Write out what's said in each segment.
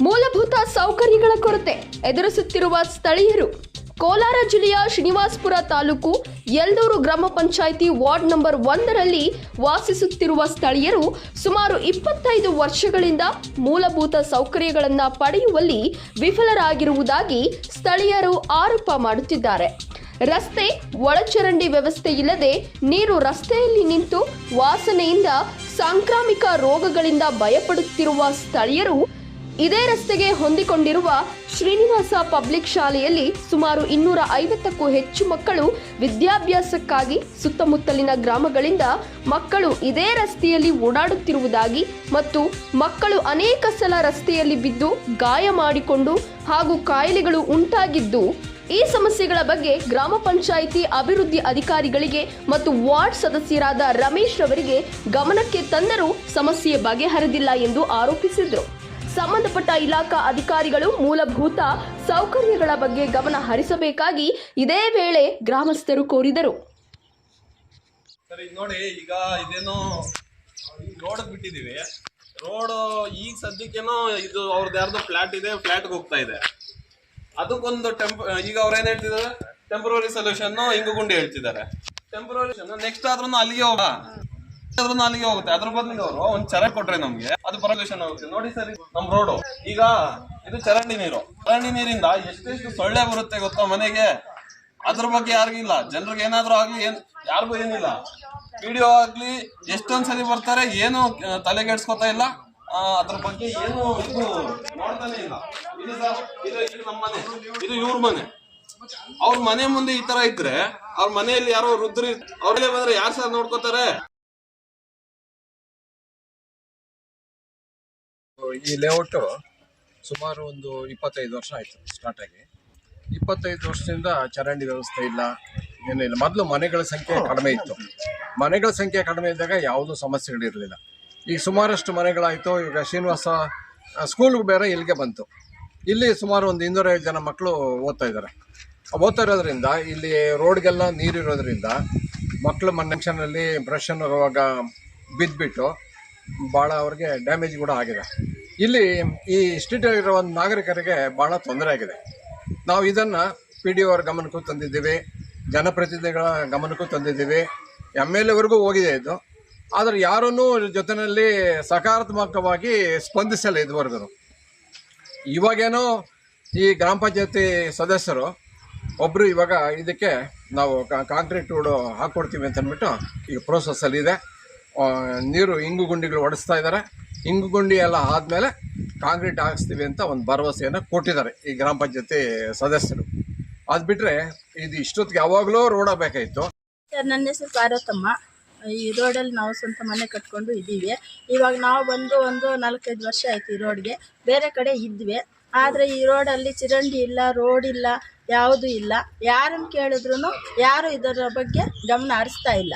ಮೂಲಭೂತ ಸೌಕರ್ಯಗಳ ಕೊರತೆ ಎದುರಿಸುತ್ತಿರುವ ಸ್ಥಳೀಯರು. ಕೋಲಾರ ಜಿಲ್ಲೆಯ ಶ್ರೀನಿವಾಸಪುರ ತಾಲೂಕು ಯಲ್ದೂರು ಗ್ರಾಮ ಪಂಚಾಯಿತಿ ವಾರ್ಡ್ ನಂಬರ್ ಒಂದರಲ್ಲಿ ವಾಸಿಸುತ್ತಿರುವ ಸ್ಥಳೀಯರು ಸುಮಾರು ಇಪ್ಪತ್ತೈದು ವರ್ಷಗಳಿಂದ ಮೂಲಭೂತ ಸೌಕರ್ಯಗಳನ್ನು ಪಡೆಯುವಲ್ಲಿ ವಿಫಲರಾಗಿರುವುದಾಗಿ ಸ್ಥಳೀಯರು ಆರೋಪ ಮಾಡುತ್ತಿದ್ದಾರೆ. ರಸ್ತೆ ಒಳಚರಂಡಿ ವ್ಯವಸ್ಥೆ ಇಲ್ಲದೆ ನೀರು ರಸ್ತೆಯಲ್ಲಿ ನಿಂತು ವಾಸನೆಯಿಂದ ಸಾಂಕ್ರಾಮಿಕ ರೋಗಗಳಿಂದ ಭಯಪಡುತ್ತಿರುವ ಸ್ಥಳೀಯರು ಇದೇ ರಸ್ತೆಗೆ ಹೊಂದಿಕೊಂಡಿರುವ ಶ್ರೀನಿವಾಸ ಪಬ್ಲಿಕ್ ಶಾಲೆಯಲ್ಲಿ ಸುಮಾರು ಇನ್ನೂರ ಐವತ್ತಕ್ಕೂ ಹೆಚ್ಚು ಮಕ್ಕಳು ವಿದ್ಯಾಭ್ಯಾಸಕ್ಕಾಗಿ ಸುತ್ತಮುತ್ತಲಿನ ಗ್ರಾಮಗಳಿಂದ ಮಕ್ಕಳು ಇದೇ ರಸ್ತೆಯಲ್ಲಿ ಓಡಾಡುತ್ತಿರುವುದಾಗಿ ಮತ್ತು ಮಕ್ಕಳು ಅನೇಕ ಸಲ ರಸ್ತೆಯಲ್ಲಿ ಬಿದ್ದು ಗಾಯ ಮಾಡಿಕೊಂಡು ಹಾಗೂ ಕಾಯಿಲೆಗಳು ಉಂಟಾಗಿದ್ದು, ಈ ಸಮಸ್ಯೆಗಳ ಬಗ್ಗೆ ಗ್ರಾಮ ಪಂಚಾಯಿತಿ ಅಭಿವೃದ್ಧಿ ಅಧಿಕಾರಿಗಳಿಗೆ ಮತ್ತು ವಾರ್ಡ್ ಸದಸ್ಯರಾದ ರಮೇಶ್ ಅವರಿಗೆ ಗಮನಕ್ಕೆ ತಂದರೂ ಸಮಸ್ಯೆ ಬಗೆಹರಿದಿಲ್ಲ ಎಂದು ಆರೋಪಿಸಿದರು. ಸಂಬಂಧಪಟ್ಟ ಇಲಾಖಾ ಅಧಿಕಾರಿಗಳು ಮೂಲಭೂತ ಸೌಕರ್ಯಗಳ ಬಗ್ಗೆ ಗಮನ ಹರಿಸಬೇಕಾಗಿ ಇದೇ ವೇಳೆ ಗ್ರಾಮಸ್ಥರು ಕೋರಿದರು. ನೋಡಿ, ಈಗ ಇದೇನೋ ರೋಡ್ ಬಿಟ್ಟಿದೀವಿ ರೋಡ್ ಈಗ ಸದ್ಯಕ್ಕೇನೋ ಇದು ಅವ್ರದ್ದು ಯಾರ್ದು ಫ್ಲಾಟ್ ಇದೆ ಫ್ಲಾಟ್ಗೆ ಹೋಗ್ತಾ ಇದೆ. ಅದಕ್ಕೊಂದು ಟೆಂಪ್ ಈಗ ಅವ್ರು ಏನು ಹೇಳ್ತಿದ್ದಾರೆ? ಟೆಂಪ್ರವರಿ ಸೊಲ್ಯೂಷನ್ ಇಂಗುಗುಂಡಿ ಹೇಳ್ತಿದ್ದಾರೆ. ಟೆಂಪ್ರವರಿ ನೆಕ್ಸ್ಟ್ ಆದ್ರೂ ಅಲ್ಲಿಗೆ ಹೋಗ ಆದ್ರೂ ಅಲ್ಲಿಗೆ ಹೋಗುತ್ತೆ. ಅದ್ರ ಬದಲಿಗೆ ಅವರು ಒಂದ್ ಚರ ಕೊಟ್ರೆ ನಮ್ಗೆ. ಅದು ಪರಲ್ಯೂಷನ್ ಆಗುತ್ತೆ ನೋಡಿ ಸರಿ ನಮ್ ರೋಡು ಈಗ ಇದು ಚರಂಡಿ ನೀರು. ಚರಂಡಿ ನೀರಿಂದ ಎಷ್ಟೆಷ್ಟು ಸೊಳ್ಳೆ ಬರುತ್ತೆ ಗೊತ್ತಾ ಮನೆಗೆ? ಅದ್ರ ಬಗ್ಗೆ ಯಾರಿಗಿಲ್ಲ ಜನರಿಗೆ ಏನಾದ್ರೂ ಆಗ್ಲಿ, ಏನ್ ಯಾರಿಗೂ ಏನಿಲ್ಲ. ವಿಡಿಯೋ ಆಗ್ಲಿ, ಎಷ್ಟೊಂದ್ಸರಿ ಬರ್ತಾರೆ, ಏನು ತಲೆ ತಲೆಗೆಡ್ಸ್ಕೊತಾ ಇಲ್ಲ. ಅದ್ರ ಬಗ್ಗೆ ಏನು ಇದು ನೋಡ್ತಾನೆ ಇಲ್ಲ. ಇದು ಸರ್ ನಮ್ಮ ಮನೆ. ಇದು ಇವ್ರ ಮನೆ. ಅವ್ರ ಮನೆ ಮುಂದೆ ಈ ತರ ಇದ್ರೆ, ಅವ್ರ ಮನೆಯಲ್ಲಿ ಯಾರೋ ರುದ್ರಿ ಅವ್ರಲ್ಲೇ ಬಂದ್ರೆ ಯಾರು ಸರ್ ನೋಡ್ಕೋತಾರೆ? ಈ ಲೇಔಟು ಸುಮಾರು ಒಂದು ಇಪ್ಪತ್ತೈದು ವರ್ಷ ಆಯಿತು ಸ್ಟಾರ್ಟ್ ಆಗಿ. ಇಪ್ಪತ್ತೈದು ವರ್ಷದಿಂದ ಚರಂಡಿ ವ್ಯವಸ್ಥೆ ಇಲ್ಲ ಏನಿಲ್ಲ ಮೊದಲು ಮನೆಗಳ ಸಂಖ್ಯೆ ಕಡಿಮೆ ಇತ್ತು. ಮನೆಗಳ ಸಂಖ್ಯೆ ಕಡಿಮೆ ಇದ್ದಾಗ ಯಾವುದೂ ಸಮಸ್ಯೆಗಳಿರಲಿಲ್ಲ ಈಗ ಸುಮಾರಷ್ಟು ಮನೆಗಳಾಯಿತು. ಈಗ ಶ್ರೀನಿವಾಸ ಸ್ಕೂಲ್ಗೆ ಬೇರೆ ಇಲ್ಲಿಗೆ ಬಂತು. ಇಲ್ಲಿ ಸುಮಾರು ಒಂದು ಇನ್ನೂರೈದು ಜನ ಮಕ್ಕಳು ಓದ್ತಾ ಇದ್ದಾರೆ. ಓದ್ತಾ ಇರೋದ್ರಿಂದ, ಇಲ್ಲಿ ರೋಡ್ಗೆಲ್ಲ ನೀರಿರೋದ್ರಿಂದ ಮಕ್ಕಳು ಮನುಷ್ಯನಲ್ಲಿ ಬ್ರಷ್ ಅನ್ನೋವಾಗ ಬಿದ್ದುಬಿಟ್ಟು ಭಾಳ ಅವ್ರಿಗೆ ಡ್ಯಾಮೇಜ್ ಕೂಡ ಆಗಿದೆ. ಇಲ್ಲಿ ಈ ಸ್ಟ್ರೀಟಲ್ಲಿರೋ ಒಂದು ನಾಗರಿಕರಿಗೆ ಭಾಳ ತೊಂದರೆ ಆಗಿದೆ. ನಾವು ಇದನ್ನು ಪಿ ಡಿ ಅವ್ರ ಗಮನಕ್ಕೂ ತಂದಿದ್ದೀವಿ ಜನಪ್ರತಿನಿಧಿಗಳ ಗಮನಕ್ಕೂ ತಂದಿದ್ದೀವಿ ಎಂ ಎಲ್ ಎವರೆಗೂ ಹೋಗಿದೆ ಇದು. ಆದರೆ ಯಾರನ್ನೂ ಜೊತೆಯಲ್ಲಿ ಸಕಾರಾತ್ಮಕವಾಗಿ ಸ್ಪಂದಿಸಲ್ಲ ಇದುವರೆಗೂ ಇವಾಗೇನೋ ಈ ಗ್ರಾಮ ಪಂಚಾಯತಿ ಸದಸ್ಯರು ಒಬ್ಬರು ಇವಾಗ ಇದಕ್ಕೆ ನಾವು ಕಾಂಕ್ರೀಟ್ ರೋಡು ಹಾಕ್ಕೊಡ್ತೀವಿ ಅಂತ ಅಂದ್ಬಿಟ್ಟು ಈಗ ಪ್ರೋಸೆಸ್ಸಲ್ಲಿ ಇದೆ. ಆ, ನೀರು ಇಂಗು ಗುಂಡಿಗಳು ಹೊಡೆಸ್ತಾ ಇದ್ದಾರೆ ಇಂಗು ಗುಂಡಿ ಎಲ್ಲ ಆದಮೇಲೆ ಕಾಂಕ್ರೀಟ್ ಹಾಕಿಸ್ತೀವಿ ಅಂತ ಒಂದು ಭರವಸೆಯನ್ನು ಕೊಟ್ಟಿದ್ದಾರೆ ಈ ಗ್ರಾಮ ಪಂಚಾಯತಿ ಸದಸ್ಯರು. ಅದು ಬಿಟ್ಟರೆ ಇದು ಇಷ್ಟೊತ್ತಿಗೆ ಯಾವಾಗಲೂ ರೋಡ್ ಆಗಬೇಕಾಯಿತು ಸರ್, ನನ್ನ ಹೆಸರು ಪಾರ್ವತಮ್ಮ. ಈ ರೋಡಲ್ಲಿ ನಾವು ಸ್ವಂತ ಮನೆ ಕಟ್ಕೊಂಡು ಇದ್ದೀವಿ. ಇವಾಗ ನಾವು ಬಂದು ಒಂದು ನಾಲ್ಕೈದು ವರ್ಷ ಆಯ್ತು ಈ ರೋಡ್ಗೆ. ಬೇರೆ ಕಡೆ ಇದ್ವಿ. ಆದರೆ ಈ ರೋಡಲ್ಲಿ ಚಿರಂಡಿ ಇಲ್ಲ ರೋಡ್ ಇಲ್ಲ, ಯಾವುದೂ ಇಲ್ಲ. ಯಾರನ್ನು ಕೇಳಿದ್ರು ಯಾರು ಇದರ ಬಗ್ಗೆ ಗಮನ ಹರಿಸ್ತಾ ಇಲ್ಲ.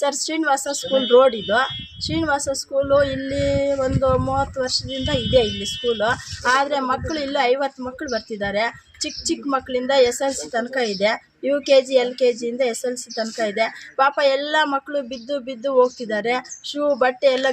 ಸರ್, ಶ್ರೀನಿವಾಸ ಸ್ಕೂಲ್ ರೋಡ್ ಇದು. ಶ್ರೀನಿವಾಸ ಸ್ಕೂಲು ಇಲ್ಲಿ ಒಂದು ಮೂವತ್ತು ವರ್ಷದಿಂದ ಇದೆ ಇಲ್ಲಿ ಸ್ಕೂಲು ಆದರೆ ಮಕ್ಕಳು ಇಲ್ಲಿ, ಐವತ್ತು ಮಕ್ಕಳು ಬರ್ತಿದ್ದಾರೆ. ಚಿಕ್ಕ ಚಿಕ್ಕ ಮಕ್ಕಳಿಂದ ಎಸ್ ಎಲ್ ಸಿ ತನಕ ಇದೆ. U K G L K ಜಿಯಿಂದ S L C ತನಕ ಇದೆ. ಪಾಪ ಎಲ್ಲ ಮಕ್ಕಳು ಬಿದ್ದು ಬಿದ್ದು ಹೋಗ್ತಿದ್ದಾರೆ. ಶೂ, ಬಟ್ಟೆ ಎಲ್ಲ